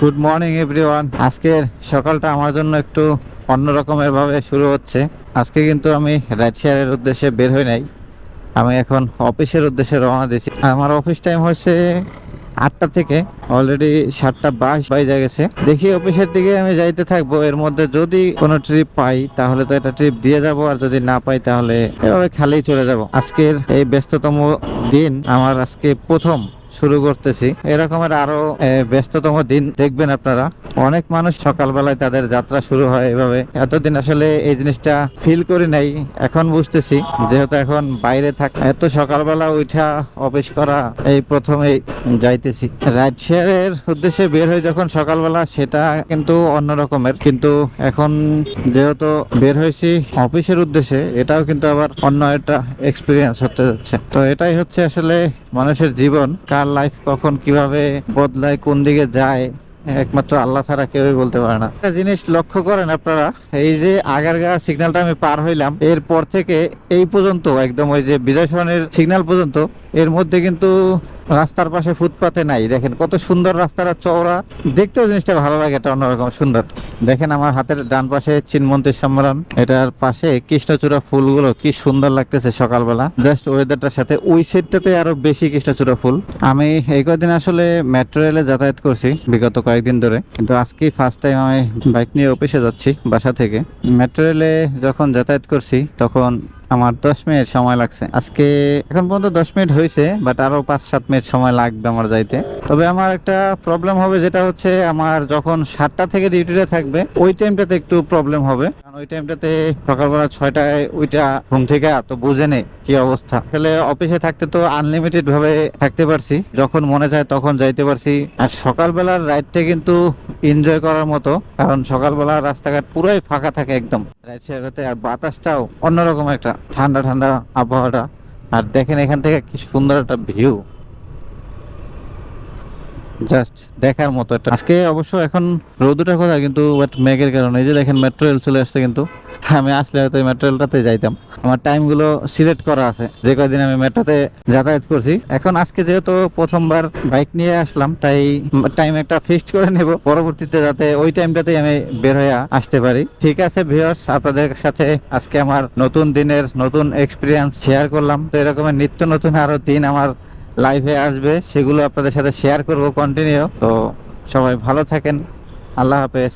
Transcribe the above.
Good morning everyone আজকের সকালটা আমার জন্য একটু অন্য রকমের ভাবে শুরু হচ্ছে। আজকে কিন্তু আমি রাইড শেয়ারের উদ্দেশ্যে বের হই নাই। আমি এখন অফিসের উদ্দেশ্যে রওনা দিয়েছি। আমার অফিস টাইম হচ্ছে আটটা থেকে। অলরেডি সাতটা বাস বাইজা গেছে। দেখি অফিসের দিকে আমি যাইতে থাকব। এর মধ্যে যদি কোনো ট্রিপ পাই, তাহলে তো একটা ট্রিপ দিয়ে যাব। আর যদি না পাই, তাহলে এভাবে খালি চলে যাব। আজকের এই ব্যস্ততম দিন আমার আজকে প্রথম। শুরু করতেছি। এরকমের আরও ব্যস্ততম দিন দেখবেন আপনারা। অনেক মানুষ সকালবেলায় তাদের যাত্রা শুরু হয় এভাবে। এতদিন আসলে এই জিনিসটা ফিল করি নাই, এখন বুঝতেছি। যেহেতু এখন বাইরে থাক, এত সকালবেলা উঠা অফিস করা, এই প্রথমে যাইতেছি। রাইড শেয়ারের উদ্দেশ্যে বের হয়ে যখন সকালবেলা, সেটা কিন্তু অন্য রকমের। কিন্তু এখন যেহেতু বের হয়েছি অফিসের উদ্দেশ্যে, এটাও কিন্তু আবার অন্য একটা এক্সপিরিয়েন্স হতে যাচ্ছে। তো এটাই হচ্ছে আসলে মানুষের জীবন। কার লাইফ কখন কীভাবে বদলায়, কোন দিকে যায়, একমাত্র আল্লাহ ছাড়া কেউই বলতে পারে না। একটা জিনিস লক্ষ্য করেন আপনারা, এই যে আগের আগারগা সিগন্যালটা আমি পার হইলাম, এরপর থেকে এই পর্যন্ত, একদম ওই যে বিজয় সরণের সিগন্যাল পর্যন্ত, এর মধ্যে কিন্তু রাস্তার পাশে ফুটপাতে নাই। দেখেন কত সুন্দর রাস্তাটা চওড়া। দেখতেও জিনিসটা ভালো লাগে, এটা অন্যরকম সুন্দর। দেখেন আমার হাতের ডান পাশে চিনমন্ত্রী সম্মেলন। এটার পাশে কৃষ্ণচূড়া ফুলগুলো কি সুন্দর লাগতেছে সকালবেলা। জাস্ট ওয়েদারটার সাথে ওই সাইডটাতে আরও বেশি কৃষ্ণচূড়া ফুল। আমি এই কয়েকদিন আসলে মেট্রো রেলে যাতায়াত করছি, বিগত কয়েকদিন ধরে। কিন্তু আজকে ফার্স্ট টাইম আমি বাইক নিয়ে অফিসে যাচ্ছি বাসা থেকে। মেট্রো রেলে যখন যাতায়াত করছি, তখন আমার দশ মিনিট সময় লাগছে। আজকে এখন পর্যন্ত দশ মিনিট হয়েছে বাট আরও পাঁচ, সাত মিনিট সময় লাগবে আমার যাইতে। তবে আমার একটা প্রবলেম হবে, যেটা হচ্ছে আমার যখন সাতটা থেকে ডিউটিতে থাকবে, ওই টাইমটাতে একটু প্রবলেম হবে। কারণ ওই টাইমটাতে সকালবেলা ছয়টায় ওইটা ঘুম থেকে, তো বুঝে নেই কি অবস্থা। তাহলে অফিসে থাকতে তো আনলিমিটেড ভাবে থাকতে পারছি। যখন মনে চায় তখন যাইতে পারছি। আর সকালবেলার রাইডটা কিন্তু এনজয় করার মতো, কারণ সকালবেলা রাস্তাঘাট পুরোই ফাঁকা থাকে একদম। রাইড আর বাতাসটাও অন্যরকম একটা, ঠান্ডা ঠান্ডা আবহাওয়াটা। আর দেখেন এখান থেকে কি সুন্দর একটা ভিউ জাস্ট দেখার মতো একটা আজকে অবশ্য এখন রোদুটা কথা কিন্তু বাট কারণে। এই যে দেখেন মেট্রো রেল চলে আসছে কিন্তু। আমি আসলে হয়তো মেট্রো রেলটাতে যাইতাম। আমার টাইমগুলো সিলেক্ট করা আছে। যে কয়দিন আমি মেট্রোতে যাতায়াত করছি। এখন আজকে যেহেতু প্রথমবার বাইক নিয়ে আসলাম, তাই টাইম একটা ফিক্সড করে নেব। পরবর্তীতে যাতে ওই টাইমটাতেই আমি বের হয়ে আসতে পারি। ঠিক আছে ভিউয়ার্স আপনাদের সাথে আজকে আমার নতুন দিনের নতুন এক্সপিরিয়েন্স শেয়ার করলাম। তো এরকমের নিত্য নতুন আরও দিন আমার লাইভে আসবে সেগুলো আপনাদের সাথে শেয়ার করব কন্টিনিউ তো সবাই ভালো থাকেন আল্লাহ হাফেজ।